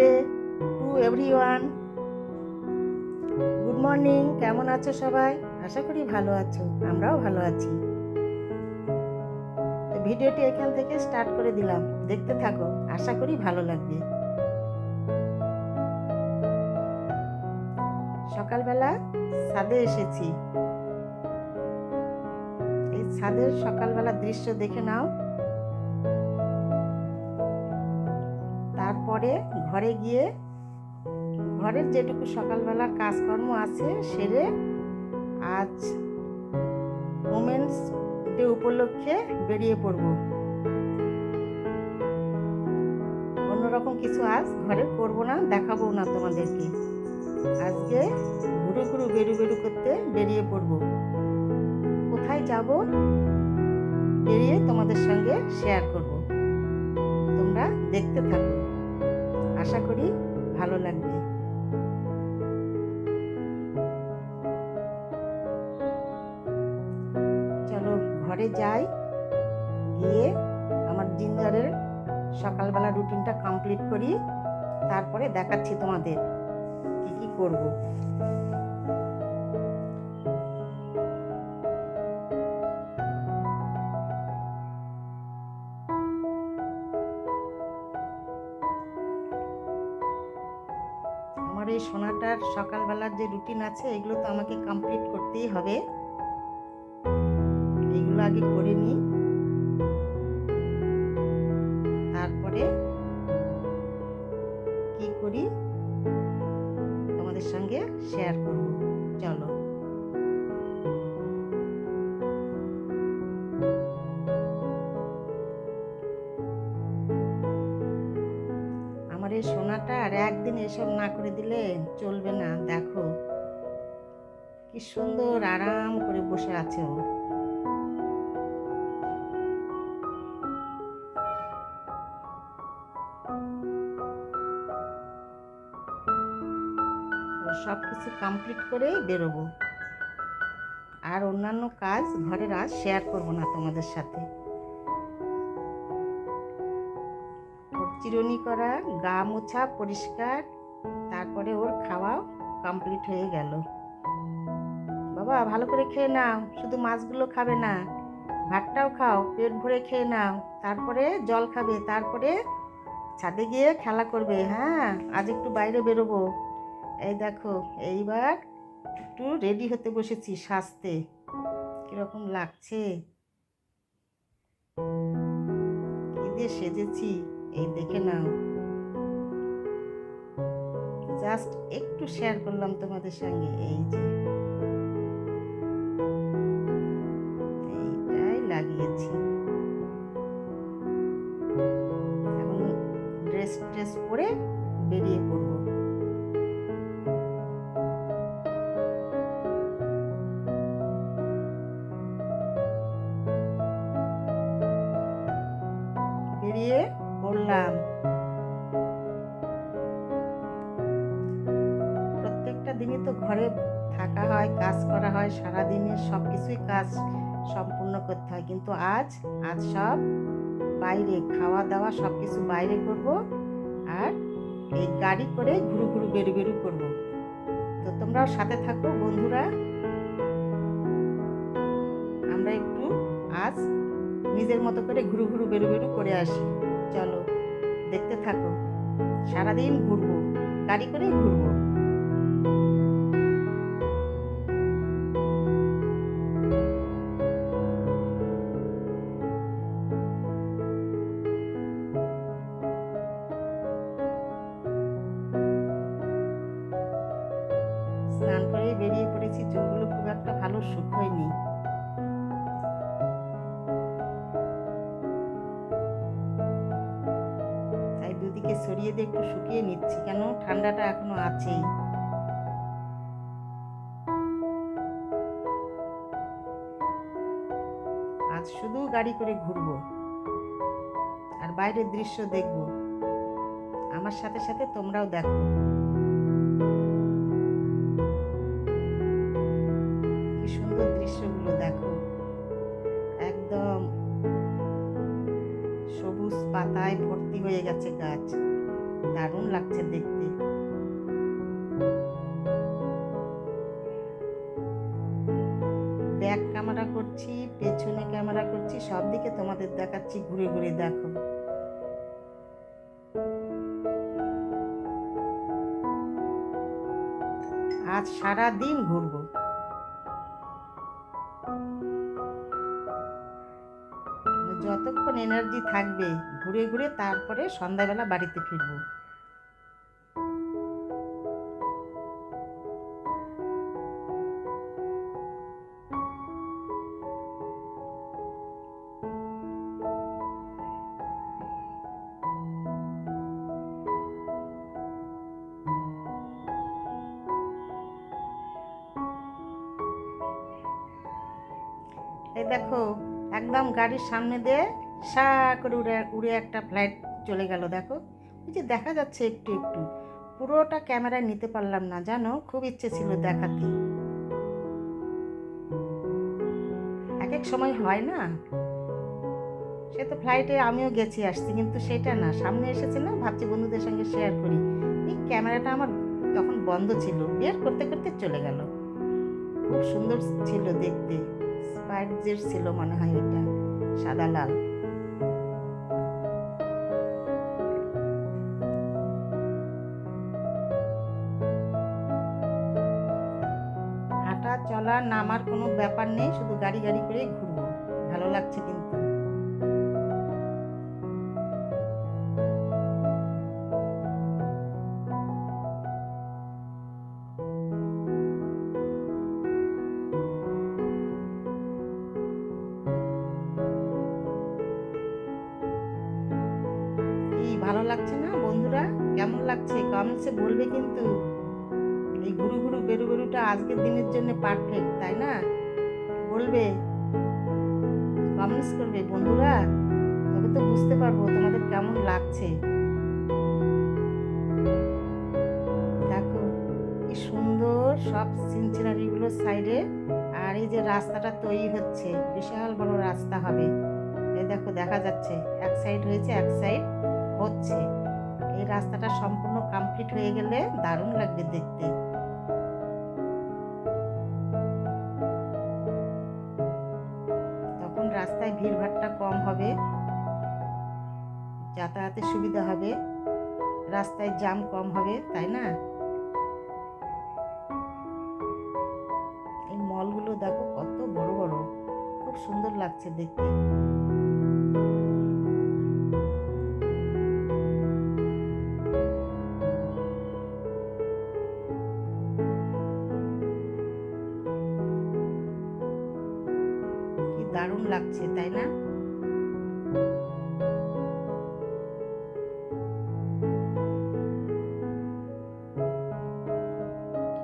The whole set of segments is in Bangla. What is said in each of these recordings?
Thursday to everyone good morning কেমন আছো সবাই? আশা করি ভালো আছো। আমরাও ভালো আছি। ভিডিওটি এখান থেকে স্টার্ট করে দিলাম। দেখতে থাকো। আশা করি ভালো লাগবে। সকালবেলা ছাদে এসেছি। এই ছাদের সকালবেলা দৃশ্য দেখে নাও। তারপরে ঘরে গিয়ে ঘরের যেটুকু সকালবেলার কাজকর্ম আছে সেরে আজ ওমেন্স ডে উপলক্ষে বেরিয়ে পড়ব। অন্যরকম কিছু আজ ঘরে করব না, দেখাবো না তোমাদেরকে। আজকে ঘুরু ঘুরু বেরু বেরু করতে বেরিয়ে পড়ব। কোথায় যাব বেরিয়ে তোমাদের সঙ্গে শেয়ার করব। তোমরা দেখতে থাকো। আশা করি ভালো লাগবে। চলো ঘরে যাই, গিয়ে আমার জিঞ্জারের সকালবেলা রুটিনটা কমপ্লিট করি, তারপরে দেখাচ্ছি তোমাদের কি কি করব। সোনাটার সকালবেলার যে রুটিন আছে, এগুলো তো আমাকে কমপ্লিট করতেই হবে। এগুলো আগে করে নিই। আর একদিন এসব না করে দিলে চলবে না, দেখো। কি সুন্দর আরাম করে বসে আছে ও। সব কিছু কমপ্লিট করেই বেরোবো। আর অন্যান্য কাজ, ঘরের আজ শেয়ার করব না তোমাদের সাথে। চিরুনি করা, গা মোছা, পরিষ্কার, তারপরে ওর খাওয়াও কমপ্লিট হয়ে গেল। বাবা, ভালো করে খেয়ে নাও, শুধু মাছগুলো খাবে না, ভাতটাও খাও, পেট ভরে খেয়ে নাও, তারপরে জল খাবে, তারপরে ছাদে গিয়ে খেলা করবে হ্যাঁ? আজ একটু বাইরে বেরোবো। এই দেখো, এইবার একটু রেডি হতে বসেছি সাজতে। কীরকম লাগছে? সেজেছি? এই দেখে নাও। জাস্ট একটু শেয়ার করলাম তোমাদের সঙ্গে এই যে। প্রত্যেকটা দিনই তো ঘরে থাকা হয়, কাজ করা হয়, সারাদিনের সব কিছুই কাজ সম্পূর্ণ করতে হয়। কিন্তু আজ আজ সব বাইরে খাওয়া দাওয়া সব কিছু বাইরে করব আর এই গাড়ি করে ঘুরু ঘুরু বেরু বেরু করব। তো তোমরাও সাথে থাকো বন্ধুরা। আমরা একটু আজ নিজের মতো করে ঘুরু ঘুরু বেরু বেরু করে আসি। চলো, দেখতে থাকো। সারাদিন ঘুরবো, গাড়ি করেই ঘুরবো। স্নান করে বেরিয়ে পড়েছি, চুলগুলো খুব একটা ভালো শুকোয়নি। তাই দুদিকে সরিয়ে দিয়ে একটু শুকিয়ে নিচ্ছি, কেন ঠান্ডাটা এখনও আছেই। গাড়ি করে ঘুরবো। আর বাইরের দৃশ্য দেখব। আমার সাথে সাথে তোমরাও দেখো। কি সুন্দর দৃশ্যগুলো দেখো। একদম সবুজ পাতায় ভর্তি হয়ে গেছে গাছ। দারুণ লাগছে দেখতে। ক্যামেরা করছি, সব দিকে তোমাদের দেখাচ্ছি, ঘুরে ঘুরে দেখো। আজ সারা দিন ঘুরবো। যতক্ষণ এনার্জি থাকবে, ঘুরে ঘুরে তারপরে সন্ধ্যাবেলা বাড়িতে ফিরবো। দেখো, একদম গাড়ির সামনে দিয়ে সা করে উড়ে উড়ে একটা ফ্লাইট চলে গেল, দেখো। ওই যে দেখা যাচ্ছে একটু একটু, পুরোটা ক্যামেরায় নিতে পারলাম না, জানো? খুব ইচ্ছে ছিল দেখাতে। এক এক সময় হয় না? সে তো ফ্লাইটে আমিও গেছি, আসছি, কিন্তু সেটা না। সামনে এসেছে না, ভাবছি বন্ধুদের সঙ্গে শেয়ার করি। এই ক্যামেরাটা আমার তখন বন্ধ ছিল, বের করতে করতে চলে গেল। খুব সুন্দর ছিল দেখতে। জেট ছিল মনে হয় ওইটা সাদা লাল। হাঁটা চলা নামার কোনো ব্যাপার নেই, শুধু গাড়ি গাড়ি করে ঘুরবো। ভালো লাগছে কিন্তু। ভালো লাগছে না? বন্ধুরা, কেমন লাগছে? কমেন্টসে বলবে কিন্তু। এই গুরু গুরু বেরু বেরুটা আজকের দিনের জন্য পারফেক্ট তাই না? বলবে। কমেন্টস করবে। বন্ধুরা, তবে তো বুঝতে পারব তোমাদের কেমন লাগছে। দেখো, কি সুন্দর সব সিনসিনারিগুলো সাইডে। আর এই যে রাস্তাটা তৈরি হচ্ছে, বিশাল বড় রাস্তা হবে। এই দেখো, দেখা যাচ্ছে। এক সাইড হয়েছে, এক সাইড হচ্ছে। এই রাস্তাটা সম্পূর্ণ কমপ্লিট হয়ে গেলে দারুণ লাগবে দেখতে। তখন রাস্তায় ভিড়ভাট্টা কম হবে। যাতায়াতের সুবিধা হবে। রাস্তায় জ্যাম কম হবে, তাই না? এই মলগুলো দেখো কত বড় বড়। খুব সুন্দর লাগছে দেখতে। দারুণ লাগছে, তাই না?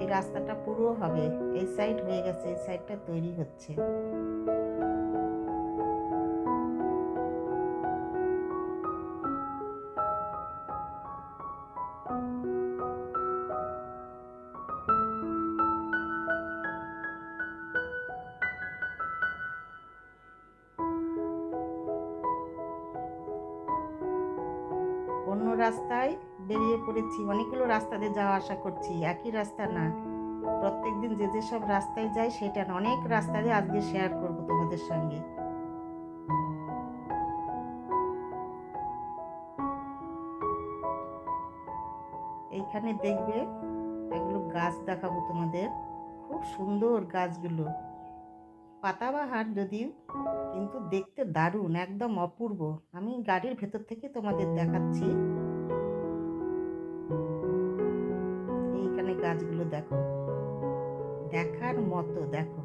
এই রাস্তাটা পুরো হবে, এই সাইড হয়ে গেছে, এই সাইডটা তৈরি হচ্ছে। রাস্তায় বেরিয়ে পড়েছি। অনেকগুলো রাস্তা দিয়ে যাওয়া আসা করছি। একই রাস্তা না। প্রত্যেকদিন যে যে সব রাস্তায় যাই, সেটা না। অনেক রাস্তা দিয়ে আজকে শেয়ার করব তোমাদের সঙ্গে। এইখানে দেখবে এগুলো গাছ দেখাবো তোমাদের। খুব সুন্দর গাছগুলো। পাতাবাহার যদিও, কিন্তু দেখতে দারুণ, একদম অপূর্ব। আমি গাড়ির ভেতর থেকে তোমাদের দেখাচ্ছি। দেখো। দেখার মতো দেখো।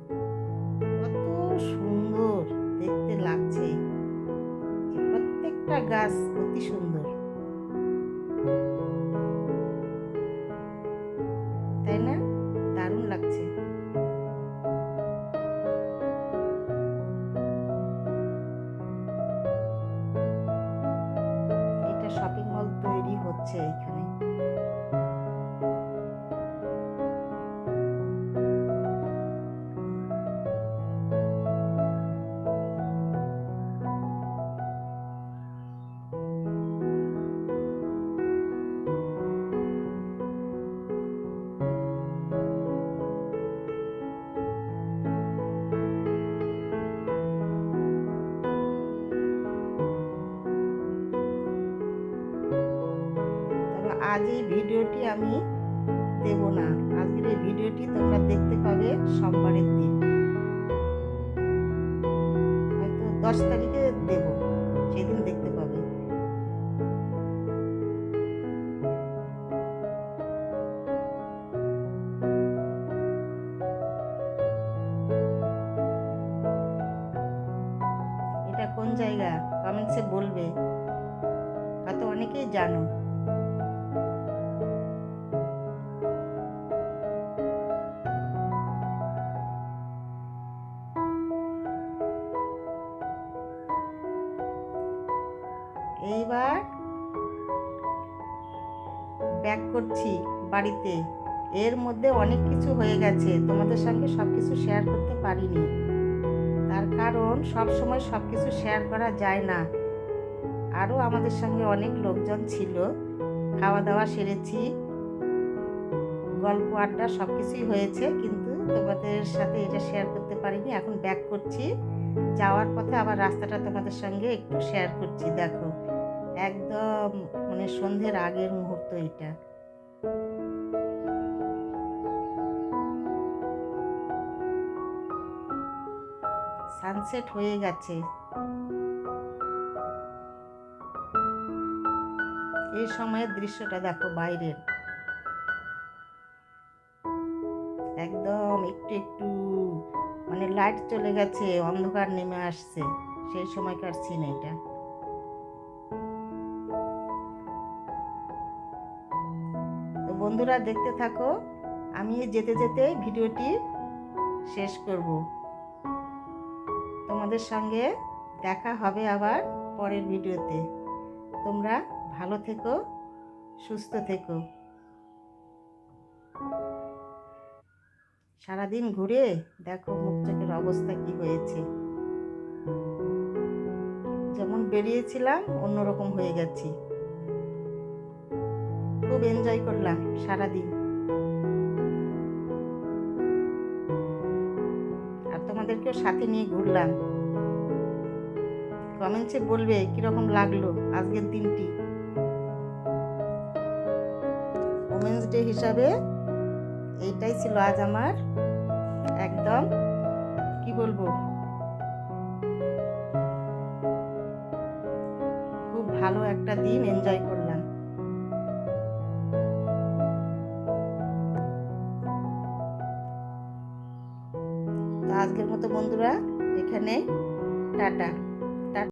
কত সুন্দর দেখতে লাগছে। প্রত্যেকটা গাছ অতি সুন্দর। আজ এই ভিডিওটি আমি দেব না। আজকের এই ভিডিওটি তোমরা দেখতে পাবে সোমবারের দিন। হয়তো দশ তারিখে দেব, সেদিন দেখতে পাবে। এটা কোন জায়গা? কমেন্টসে বলবে। হয়তো অনেকেই জানো। এর মধ্যে অনেক কিছু হয়ে গেছে। তোমাদের সঙ্গে সব কিছু শেয়ার করতে পারিনি। তার কারণ সব সময় সব কিছু শেয়ার করা যায় না। আরও আমাদের সঙ্গে অনেক লোকজন ছিল। খাওয়া দাওয়া সেরেছি। গল্প, আড্ডা সব কিছুই হয়েছে, কিন্তু তোমাদের সাথে এটা শেয়ার করতে পারিনি। এখন ব্যাক করছি। যাওয়ার পথে আবার রাস্তাটা তোমাদের সঙ্গে একটু শেয়ার করছি, দেখো। একদম মানে সন্ধ্যের আগের মুহূর্ত এটা। সানসেট হয়ে গেছে। এই সময়ের দৃশ্যটা দেখো বাইরের। একদম একটু একটু মানে লাইট চলে গেছে, অন্ধকার নেমে আসছে, সেই সময়কার সিন এটা। তো বন্ধুরা দেখতে থাকো আমি যেতে যেতে ভিডিওটি শেষ করব। তোমাদের সঙ্গে দেখা হবে আবার পরের ভিডিওতে। তোমরা ভালো থেকো, সুস্থ থেকো। সারাদিন ঘুরে দেখো মুখ চোখের অবস্থা কি হয়েছে। যেমন বেরিয়েছিলাম, অন্যরকম হয়ে গেছি। খুব এনজয় করলাম সারাদিন। সাথে নিয়ে ঘুরলাম। কমেন্টসে বলবে, কীরকম লাগল আজকের দিনটি? ওমেন্স ডে হিসাবে এইটাই ছিল আজ আমার একদম, কি বলব? খুব ভালো একটা দিন, এনজয় করলাম। বন্ধুরা এখানে টাটা।